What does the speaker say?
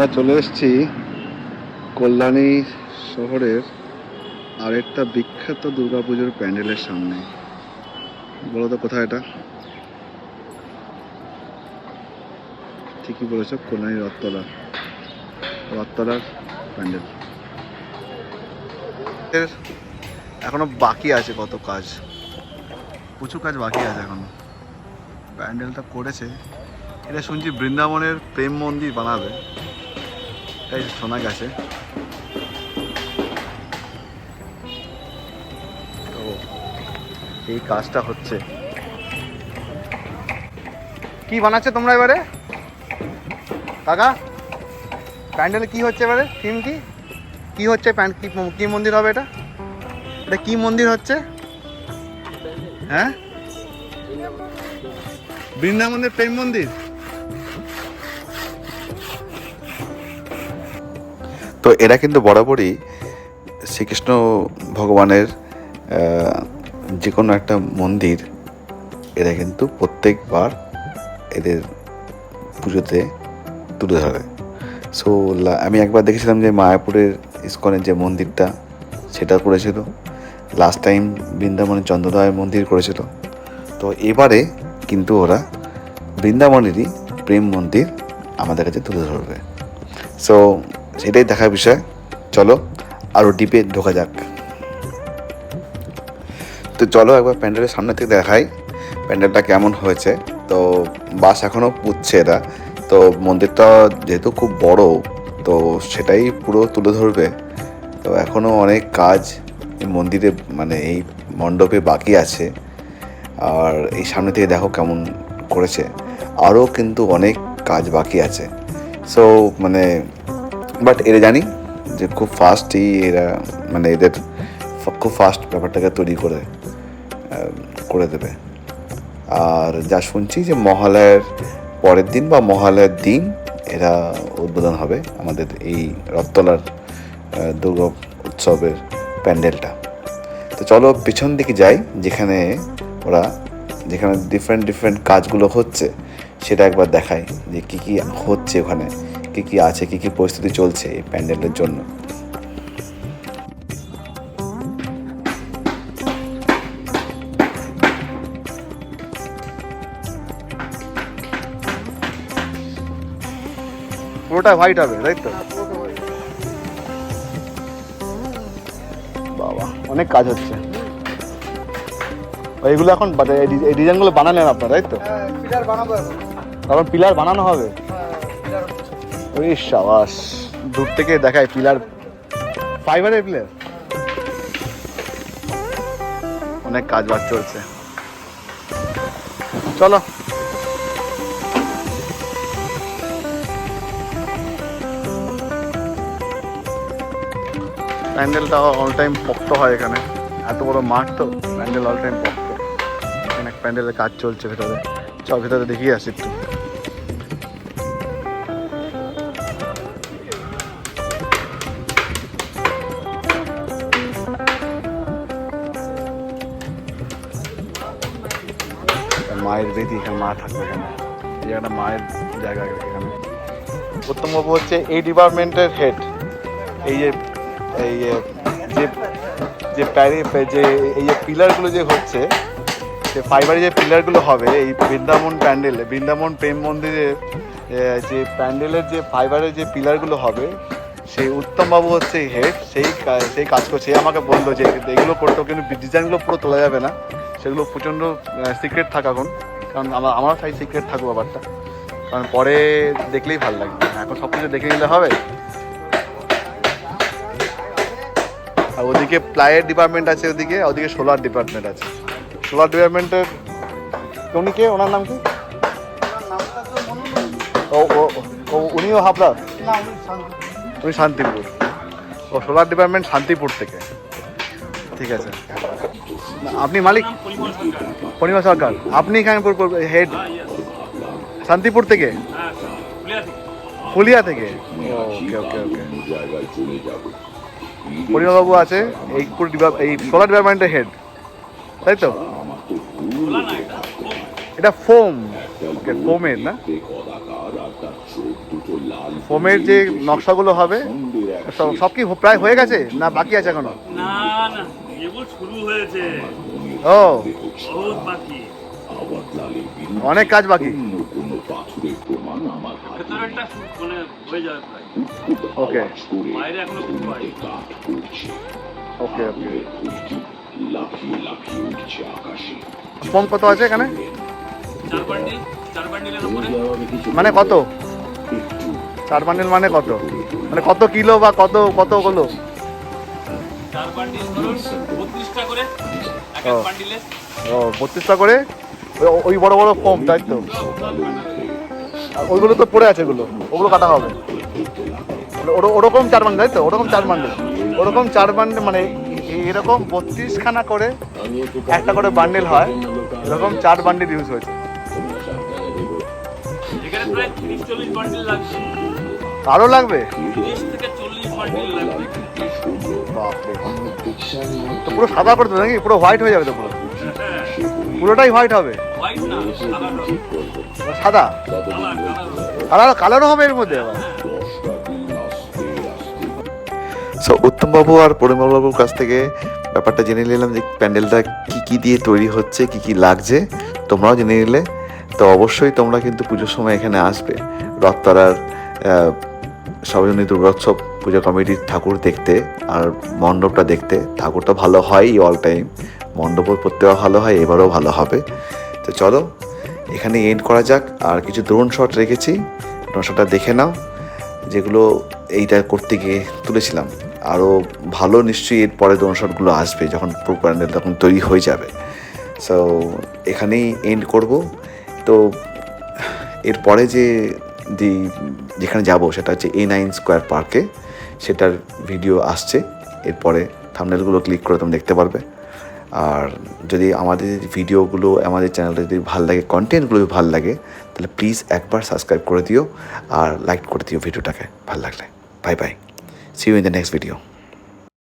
আমরা চলে এসেছি কল্যাণী শহরের আরেকটা বিখ্যাত দুর্গাপুজোর প্যান্ডেলের সামনে। বলো তো, কোথায় এটা? ঠিকই বলেছ, কল্যাণী রথতলা। রথতলার প্যান্ডেল। এখনও বাকি আছে কত কাজ? প্রচুর কাজ বাকি আছে এখনও। প্যান্ডেলটা করেছে। এটা শুনছি বৃন্দাবনের প্রেম মন্দির বানাবে। তাই শোনা গেছে। তো এই কাজটা হচ্ছে। কি বানাচ্ছে তোমরা এবারে? কাকা, প্যান্ডেলে কি হচ্ছে এবারে? থিম কি? কি হচ্ছে প্যান্ড কি মন্দির হবে এটা? এটা কি মন্দির হচ্ছে? হ্যাঁ? বৃন্দাবনের প্রেম মন্দির? তো এরা কিন্তু বরাবরই শ্রীকৃষ্ণ ভগবানের যে কোনো একটা মন্দির, এরা কিন্তু প্রত্যেকবার এদের পুজোতে তুলে ধরে। সো আমি একবার দেখেছিলাম যে মায়াপুরের ইস্কনের যে মন্দিরটা, সেটা করেছিল। লাস্ট টাইম বৃন্দাবনের চন্দ্রদয়ের মন্দির করেছিল। তো এবারে কিন্তু ওরা বৃন্দাবনেরই প্রেম মন্দির আমাদের কাছে তুলে ধরবে। সো সেটাই দেখার বিষয়। চলো আরও ডিপে ঢোকা যাক। তো চলো একবার প্যান্ডেলের সামনে থেকে দেখাই প্যান্ডেলটা কেমন হয়েছে। তো বাস এখনও পুচ্ছে এরা। তো মন্দিরটা যেহেতু খুব বড়, তো সেটাই পুরো তুলে ধরবে। তো এখনও অনেক কাজ মন্দিরে মানে এই মণ্ডপে বাকি আছে। আর এই সামনে থেকে দেখো কেমন করেছে। আরও কিন্তু অনেক কাজ বাকি আছে। সো মানে বাট এরা জানি যে খুব ফাস্টই এরা মানে এদের খুব ফাস্ট ব্যাপারটাকে তৈরি করে করে দেবে। আর যা শুনছি যে মহালয়ের পরের দিন বা মহালয়ের দিন এরা উদ্বোধন হবে আমাদের এই রথতলার দুর্গা উৎসবের প্যান্ডেলটা। তো চলো পিছন দিকে যাই, যেখানে ওরা, যেখানে ডিফারেন্ট ডিফারেন্ট কাজগুলো হচ্ছে, সেটা একবার দেখাই যে কী কী হচ্ছে ওখানে। কী কী আছে কী কী পরিস্থিতি চলছে এই প্যান্ডেলের জন্য? পুরোটা হোয়াইট হবে তাই তো? বাবা অনেক কাজ হচ্ছে। এইগুলো এখন এই ডিজাইনগুলো বানালেন আপনারা তাই তো? পিলার বানাবো এখন। পিলার বানানো হবে? ওই দূর থেকে দেখায় পিলার। ফাইবারের পিলার অনেক কাজ বাজ চলছে। চলো। প্যান্ডেলটা অল টাইম পক্ত হয় এখানে। এত বড় মাঠ তো, প্যান্ডেল অল টাইম পক্ত। অনেক প্যান্ডেলের কাজ চলছে ভেতরে। চল, ভেতরে দেখিয়ে আসি একটু। মায়ের বেদি এখানে মা থাকবে এখানে। এই জায়গাটা মায়ের জায়গা এখানে। উত্তমবাবু হচ্ছে এই ডিপার্টমেন্টের হেড এই যে এই যে যে প্যারি যে, এই যে পিলারগুলো যে হচ্ছে যে ফাইবারের যে পিলারগুলো হবে, এই বৃন্দাবন প্যান্ডেলে, বৃন্দাবন প্রেম মন্দিরে যে প্যান্ডেলের যে ফাইবারের যে পিলারগুলো হবে, সেই উত্তমবাবু হচ্ছে হেড সেই সেই কাজ করছে। আমাকে বলল যে, এগুলো করতেও কিন্তু ডিজাইনগুলো পুরো তোলা যাবে না। সেগুলো প্রচণ্ড সিক্রেট থাকা এখন। কারণ আমার আমার তাই সিক্রেট থাকব ব্যাপারটা। কারণ পরে দেখলেই ভালো লাগবে। এখন সব কিছু দেখে নিলে হবে? আর ওদিকে প্লাইয়ের ডিপার্টমেন্ট আছে ওদিকে ওদিকে সোলার ডিপার্টমেন্ট আছে। সোলার ডিপার্টমেন্টের উনি কে? ওনার নাম কি? ও ও- উনিও হাবড়ার? উনি শান্তিপুর। ও সোলার ডিপার্টমেন্ট শান্তিপুর থেকে। ঠিক আছে। আপনি মালিক পরিমা সরকার, আপনি এখানে হেড শান্তিপুর থেকে? ফুলিয়া থেকে? ওকে ওকে ওকে পরিমাবাবু আছে, এই এই সোলার ডিপার্টমেন্টের হেড তাই তো? এটা ফোম ওকে ফোমের না? ফোমের যে নকশাগুলো হবে, সব সব কি প্রায় হয়ে গেছে, না বাকি আছে এখনও? না না। কেবল শুরু হয়েছে। ও। বহুত বাকি। অনেক কাজ বাকি। ভেতরেরটা মানে হয়ে যাবে প্রায়। ওকে। বাইরে এখনও খুব বাকি। ওকে ওকে। কত আছে এখানে? চার বান্ডিল চার বান্ডিলের উপরে। মানে কত? চার বান্ডেল মানে কত? মানে কত কিলো বা কত কত হলো? চার বান্ডিল ধরুন বত্রিশটা করে এক ও। এক বান্ডিলে ও বত্রিশটা করে? ওই- বড় বড় ফোম তাই তো? ওইগুলো তো পড়ে আছে ওগুলো ওগুলো কাটা হবে। ওর- ওরকম চার বান্ডেল তাই তো? ওরকম চার বান্ডেল ওরকম চার বান্ডেল মানে এরকম বত্রিশখানা করে একটা করে বান্ডেল হয় এরকম চার বান্ডেল ইউজ হয়েছে। আরও লাগবে। তো পুরো সাদা করে নাকি? পুরো হোয়াইট হয়ে যাবে তো পুরো। পুরোটাই হোয়াইট হবে। সাদা। কালার কালারও হবে এর মধ্যে আবার। সো উত্তমবাবু আর পরিমলবাবুর কাছ থেকে ব্যাপারটা জেনে নিলাম যে প্যান্ডেলটা কি কি দিয়ে তৈরি হচ্ছে কি কি লাগছে। তোমরাও জেনে নিলে। তো অবশ্যই তোমরা কিন্তু পুজোর সময় এখানে আসবে। রথতলার আহ, সর্বজনীন দুর্গোৎসব, পূজা কমিটির ঠাকুর দেখতে আর মণ্ডপটা দেখতে, ঠাকুরটা ভালো হয়ই অল টাইম মণ্ডপও প্রত্যেকও ভালো হয়, এবারও ভালো হবে। তো চলো, এখানে এন্ড করা যাক। আর কিছু দ্রোণ শট রেখেছি। ড্রোন শটটা দেখে নাও, যেগুলো এইটা করতে গিয়ে তুলেছিলাম। আরও ভালো নিশ্চয়ই এর পরে দ্রোণ শটগুলো আসবে, যখন পুরো প্যান্ডেল তখন তৈরি হয়ে যাবে। সো এখানেই এন্ড করব। তো, এরপরে যে যে যেখানে যাব, সেটা হচ্ছে এ নাইন স্কোয়ার পার্কে সেটার ভিডিও আসছে। এরপরে থামনেলগুলো ক্লিক করে তুমি দেখতে পারবে। আর যদি আমাদের ভিডিওগুলো আমাদের চ্যানেলটা যদি ভালো লাগে কন্টেন্টগুলো যদি ভালো লাগে, তাহলে প্লিজ একবার সাবস্ক্রাইব করে দিও। আর লাইক করে দিও ভিডিওটাকে ভালো লাগলে। Bye bye see you in the next video